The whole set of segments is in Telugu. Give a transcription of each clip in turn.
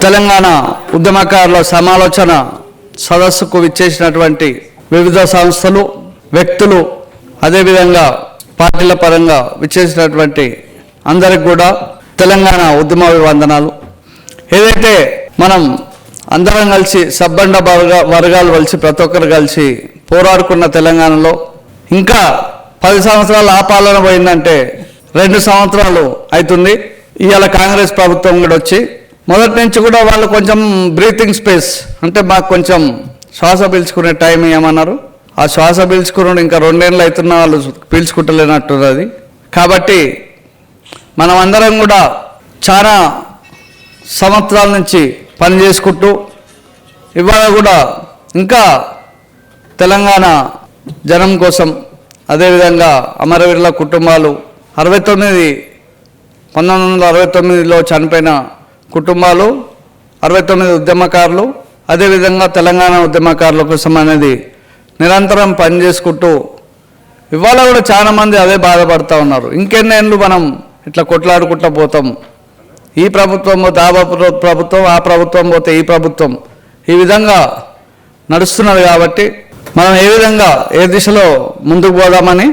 తెలంగాణ ఉద్యమకారుల సమాలోచన సదస్సుకు విచ్చేసినటువంటి వివిధ సంస్థలు వ్యక్తులు అదేవిధంగా పార్టీల పరంగా విచ్చేసినటువంటి అందరికి కూడా తెలంగాణ ఉద్యమ వందనాలు ఏదైతే మనం అందరం కలిసి సబ్బండ వర్గ వర్గాలు కలిసి ప్రతి ఒక్కరు కలిసి పోరాడుకున్న తెలంగాణలో ఇంకా పది సంవత్సరాలు ఆ పాలన పోయిందంటే రెండు సంవత్సరాలు అవుతుంది ఇవాళ కాంగ్రెస్ ప్రభుత్వం కూడా వచ్చి మొదటి నుంచి కూడా వాళ్ళు కొంచెం బ్రీతింగ్ స్పేస్ అంటే మాకు కొంచెం శ్వాస పీల్చుకునే టైం ఏమన్నారు? ఆ శ్వాస పీల్చుకుని ఇంకా రెండేళ్ళు అవుతున్న వాళ్ళు పీల్చుకుంటలేనట్టున్నది కాబట్టి మనం అందరం కూడా చాలా సంవత్సరాల నుంచి పని చేసుకుంటూ ఇవాళ కూడా ఇంకా తెలంగాణ జనం కోసం అదేవిధంగా అమరవీరుల కుటుంబాలు అరవై తొమ్మిది పంతొమ్మిది వందల అరవై తొమ్మిదిలో చనిపోయిన కుటుంబాలు అరవై తొమ్మిది ఉద్యమకారులు అదేవిధంగా తెలంగాణ ఉద్యమకారుల కోసం అనేది నిరంతరం పనిచేసుకుంటూ ఇవాళ కూడా చాలామంది అదే బాధపడుతూ ఉన్నారు. ఇంకెన్నేళ్ళు మనం ఇట్లా కొట్లాడుకుంటూ పోతాం? ఈ ప్రభుత్వం పోతే ఆ ప్రభుత్వం ఆ ప్రభుత్వం పోతే ఈ ప్రభుత్వం. ఈ విధంగా నడుస్తున్నది కాబట్టి మనం ఏ విధంగా ఏ దిశలో ముందుకు పోదామని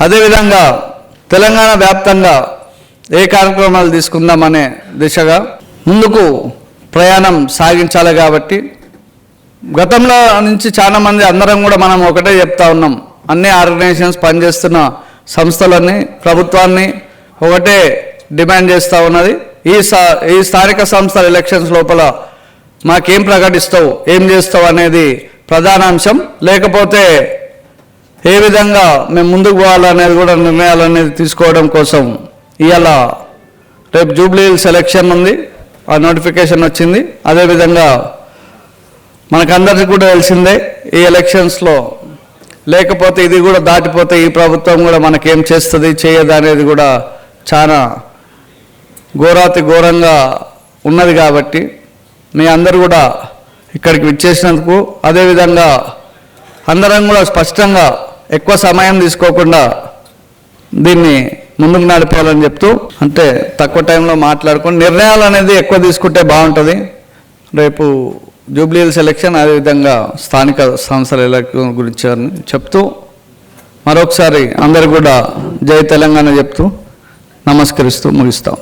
అదేవిధంగా తెలంగాణ వ్యాప్తంగా ఏ కార్యక్రమాలు తీసుకుందామనే దిశగా ముందుకు ప్రయాణం సాగించాలి కాబట్టి గతంలో నుంచి చాలా మంది అందరం కూడా మనం ఒకటే చెప్తా ఉన్నాం. అన్ని ఆర్గనైజేషన్స్ పనిచేస్తున్న సంస్థలన్నీ ప్రభుత్వాన్ని ఒకటే డిమాండ్ చేస్తూ ఉన్నది. ఈ సా ఈ స్థానిక సంస్థల ఎలక్షన్స్ లోపల మాకేం ప్రకటిస్తావు ఏం చేస్తావు అనేది ప్రధాన అంశం. లేకపోతే ఏ విధంగా మేము ముందుకు పోవాలనేది కూడా నిర్ణయాలు అనేది తీసుకోవడం కోసం ఇవాళ రేపు జూబ్లీ సెలక్షన్ ఉంది. ఆ నోటిఫికేషన్ వచ్చింది. అదేవిధంగా మనకందరికీ కూడా తెలిసిందే ఈ ఎలక్షన్స్లో లేకపోతే ఇది కూడా దాటిపోతే ఈ ప్రభుత్వం కూడా మనకేం చేస్తుంది చేయదు అనేది కూడా చాలా ఘోరాతి ఘోరంగా ఉన్నది కాబట్టి మీ అందరు కూడా ఇక్కడికి విచ్చేసినందుకు అదేవిధంగా అందరం కూడా స్పష్టంగా ఎక్కువ సమయం తీసుకోకుండా దీన్ని ముందుకు నడిపోవాలని చెప్తూ అంటే తక్కువ టైంలో మాట్లాడుకొని నిర్ణయాలు అనేది ఎక్కువ తీసుకుంటే బాగుంటుంది. రేపు జూబ్లీ సెలక్షన్ అదేవిధంగా స్థానిక సంస్థల ఎలక్షన్ గురించి చెప్తూ మరొకసారి అందరు కూడా జై తెలంగాణ చెప్తూ నమస్కరిస్తూ ముగిస్తాం.